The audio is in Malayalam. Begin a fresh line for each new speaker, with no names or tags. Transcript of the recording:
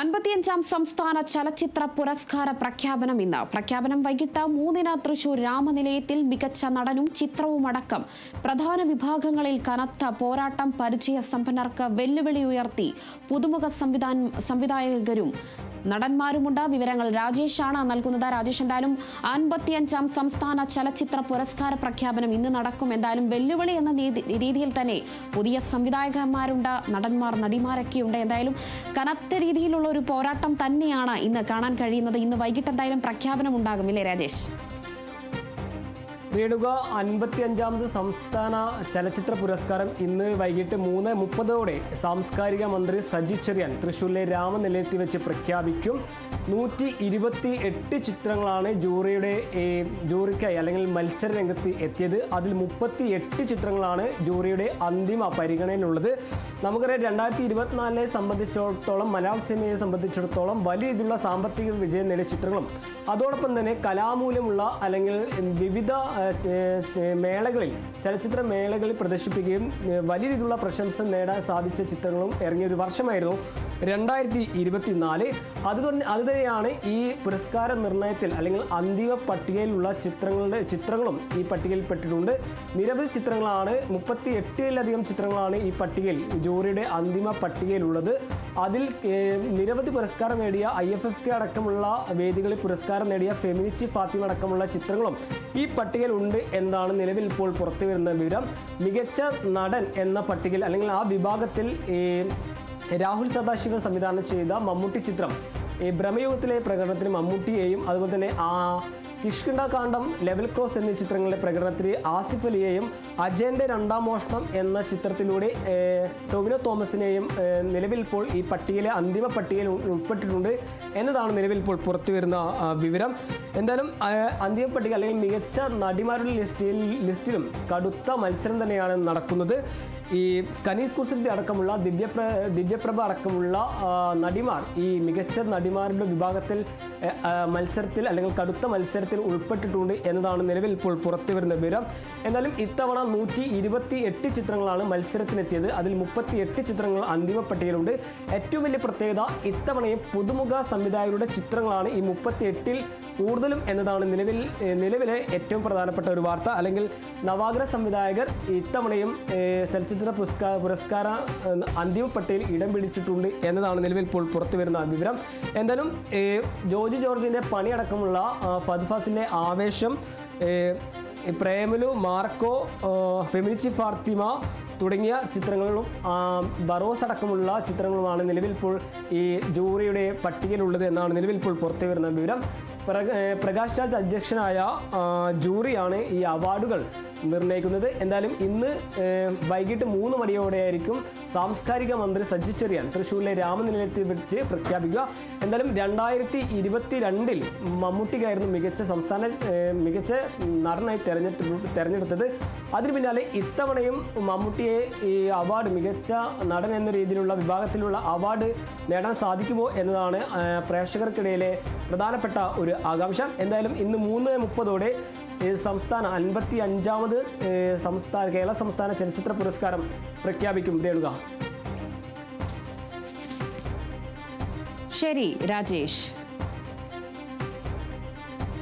അൻപത്തിയഞ്ചാം സംസ്ഥാന ചലച്ചിത്ര പുരസ്കാര പ്രഖ്യാപനം ഇന്ന്. പ്രഖ്യാപനം വൈകിട്ട് മൂന്നിന് തൃശൂർ രാമനിലയത്തിൽ മികച്ച നടനും ചിത്രവുമടക്കം പ്രധാന വിഭാഗങ്ങളിൽ കനത്ത പോരാട്ടം പരിചയ സമ്പന്നർക്ക് വെല്ലുവിളി ഉയർത്തി. പുതുമുഖ സംവിധായകരും നടന്മാരുമുണ്ട്. വിവരങ്ങൾ രാജേഷാണ് നൽകുന്നത്. രാജേഷ് എന്തായാലും അൻപത്തിയഞ്ചാം സംസ്ഥാന ചലച്ചിത്ര പുരസ്കാര പ്രഖ്യാപനം ഇന്ന് നടക്കും. എന്തായാലും വെല്ലുവിളി എന്ന രീതി- രീതിയിൽ തന്നെ പുതിയ സംവിധായകന്മാരുണ്ട് നടന്മാർ നടിമാരൊക്കെയുണ്ട് എന്തായാലും കനത്ത രീതിയിലുള്ള ഒരു പോരാട്ടം തന്നെയാണ് ഇന്ന് കാണാൻ കഴിയുന്നത്. ഇന്ന് വൈകിട്ട് എന്തായാലും പ്രഖ്യാപനം ഉണ്ടാകും. ഇല്ലേ രാജേഷ്?
രേണുക അൻപത്തി അഞ്ചാമത് സംസ്ഥാന ചലച്ചിത്ര പുരസ്കാരം ഇന്ന് വൈകിട്ട് മൂന്ന് മുപ്പതോടെ സാംസ്കാരിക മന്ത്രി സജി ചെറിയാൻ തൃശ്ശൂരിലെ രാമനിലയത്തിൽ വെച്ച് പ്രഖ്യാപിക്കും. നൂറ്റി ഇരുപത്തി എട്ട് ചിത്രങ്ങളാണ് ജൂറിയുടെ ജൂറിക്കായി അല്ലെങ്കിൽ മത്സര രംഗത്ത് എത്തിയത്. അതിൽ മുപ്പത്തി എട്ട് ചിത്രങ്ങളാണ് ജൂറിയുടെ അന്തിമ പരിഗണനയിലുള്ളത്. നമുക്കറിയാം രണ്ടായിരത്തി ഇരുപത്തിനാലിനെ സംബന്ധിച്ചിടത്തോളം മലയാള സിനിമയെ സംബന്ധിച്ചിടത്തോളം വലിയ രീതിയിലുള്ള സാമ്പത്തിക വിജയം നേടിയ ചിത്രങ്ങളും. അതോടൊപ്പം തന്നെ കലാമൂല്യമുള്ള അല്ലെങ്കിൽ വിവിധ മേളകളിൽ ചലച്ചിത്ര മേളകളിൽ പ്രദർശിപ്പിക്കുകയും വലിയ രീതിയിലുള്ള പ്രശംസ നേടാൻ സാധിച്ച ചിത്രങ്ങളും ഇറങ്ങിയ ഒരു വർഷമായിരുന്നു രണ്ടായിരത്തി ഇരുപത്തിനാല് അത് തന്നെ അത് തന്നെയാണ് ഈ പുരസ്കാര നിർണയത്തിൽ അല്ലെങ്കിൽ അന്തിമ പട്ടികയിലുള്ള ചിത്രങ്ങളുടെ ചിത്രങ്ങളും ഈ പട്ടികയിൽപ്പെട്ടിട്ടുണ്ട് നിരവധി ചിത്രങ്ങളാണ് മുപ്പത്തി എട്ടിലധികം ചിത്രങ്ങളാണ് ഈ പട്ടികയിൽ ജൂറിയുടെ അന്തിമ പട്ടികയിലുള്ളത്. അതിൽ നിരവധി പുരസ്കാരം നേടിയ ഐ എഫ് എഫ് കെ അടക്കമുള്ള വേദികളിൽ പുരസ്കാരം നേടിയ ഫെമിനിച്ചി ഫാത്തിമ അടക്കമുള്ള ചിത്രങ്ങളും ഈ പട്ടികയിൽ ഉണ്ട് എന്നാണ് നിലവിൽ ഇപ്പോൾ പുറത്തു വരുന്ന വിവരം. മികച്ച നടൻ എന്ന പട്ടികയിൽ അല്ലെങ്കിൽ ആ വിഭാഗത്തിൽ രാഹുൽ സദാശിവൻ സംവിധാനം ചെയ്ത മമ്മൂട്ടി ചിത്രം ഈ ഭ്രമയുഗത്തിലെ പ്രകടനത്തിന് മമ്മൂട്ടിയെയും അതുപോലെ തന്നെ ആ കിഷ്കിണ്ട കാണ്ഡം ലെവൽ ക്രോസ് എന്നീ ചിത്രങ്ങളിലെ പ്രകടനത്തിന് ആസിഫ് അലിയെയും അജയന്റെ രണ്ടാം മോഷണം എന്ന ചിത്രത്തിലൂടെ ടൊവിനോ തോമസിനെയും നിലവിൽ ഇപ്പോൾ ഈ പട്ടികയിലെ അന്തിമ പട്ടികയിൽ ഉൾപ്പെട്ടിട്ടുണ്ട് എന്നതാണ് നിലവിൽ ഇപ്പോൾ പുറത്തു വരുന്ന വിവരം. എന്തായാലും അന്തിമ പട്ടിക അല്ലെങ്കിൽ മികച്ച നടിമാരുടെ ലിസ്റ്റിൽ ലിസ്റ്റിലും കടുത്ത മത്സരം തന്നെയാണ് നടക്കുന്നത്. ഈ കനീത് കുസൃതി അടക്കമുള്ള ദിവ്യപ്ര ദിവ്യപ്രഭ അടക്കമുള്ള നടിമാർ ഈ മികച്ച നടിമാരുടെ വിഭാഗത്തിൽ മത്സരത്തിൽ അല്ലെങ്കിൽ കടുത്ത മത്സരത്തിൽ ഉൾപ്പെട്ടിട്ടുണ്ട് എന്നതാണ് നിലവിൽ ഇപ്പോൾ പുറത്തു വരുന്ന വിവരം. എന്നാലും ഇത്തവണ നൂറ്റി ഇരുപത്തി എട്ട് ചിത്രങ്ങളാണ് മത്സരത്തിനെത്തിയത്. അതിൽ മുപ്പത്തി എട്ട് ചിത്രങ്ങൾ അന്തിമ പട്ടികയിലുണ്ട്. ഏറ്റവും വലിയ പ്രത്യേകത ഇത്തവണയും പുതുമുഖ സംവിധായകരുടെ ചിത്രങ്ങളാണ് ഈ മുപ്പത്തി എട്ടിൽ കൂടുതലും എന്നതാണ് നിലവിൽ നിലവിലെ ഏറ്റവും പ്രധാനപ്പെട്ട ഒരു വാർത്ത. അല്ലെങ്കിൽ നവാഗ്ര സംവിധായകർ ഇത്തവണയും ചലച്ചിത്ര പുരസ്കാര പുരസ്കാര അന്തിമ പട്ടികയിൽ ഇടം പിടിച്ചിട്ടുണ്ട് എന്നതാണ് നിലവിൽ ഇപ്പോൾ പുറത്തു വരുന്ന വിവരം. എന്തായാലും ജോജി ജോർജ് ജോർജിന്റെ പണിയടക്കമുള്ള ആ, ഫാസിലെ ആവേശം പ്രേമലു മാർക്കോ ഫെമിനിച്ചി ഫാത്തിമ തുടങ്ങിയ ചിത്രങ്ങളും ബറോസ് അടക്കമുള്ള ചിത്രങ്ങളുമാണ് നിലവിൽ ഇപ്പോൾ ഈ ജൂറിയുടെ പട്ടികയിലുള്ളത് എന്നാണ് നിലവിൽ ഇപ്പോൾ പുറത്തു വരുന്ന വിവരം. പ്രക- പ്രകാശ് രാജ് അധ്യക്ഷനായ ജൂറിയാണ് ഈ അവാർഡുകൾ നിർണയിക്കുന്നത് എന്തായാലും ഇന്ന് വൈകിട്ട് മൂന്ന് മണിയോടെയായിരിക്കും സാംസ്കാരിക മന്ത്രി സജി ചെറിയാൻ തൃശ്ശൂരിലെ രാമനിലയത്തിൽ വെച്ച് പ്രഖ്യാപിക്കുക. എന്തായാലും രണ്ടായിരത്തി ഇരുപത്തി രണ്ടിൽ മമ്മൂട്ടിക്കായിരുന്നു മികച്ച സംസ്ഥാന മികച്ച നടനായി തെരഞ്ഞെടുപ്പ് തെരഞ്ഞെടുത്തത്. അതിന് പിന്നാലെ ഇത്തവണയും മമ്മൂട്ടിയെ ഈ അവാർഡ് മികച്ച നടൻ എന്ന രീതിയിലുള്ള വിഭാഗത്തിലുള്ള അവാർഡ് നേടാൻ സാധിക്കുമോ എന്നതാണ് പ്രേക്ഷകർക്കിടയിലെ പ്രധാനപ്പെട്ട ഒരു ആകാംക്ഷ. എന്തായാലും ഇന്ന് മൂന്ന് മുപ്പതോടെ സംസ്ഥാന അൻപത്തി അഞ്ചാമത് സംസ്ഥാന കേരള സംസ്ഥാന ചലച്ചിത്ര പുരസ്കാരം പ്രഖ്യാപിക്കും. രേണുക.
ശരി രാജേഷ്.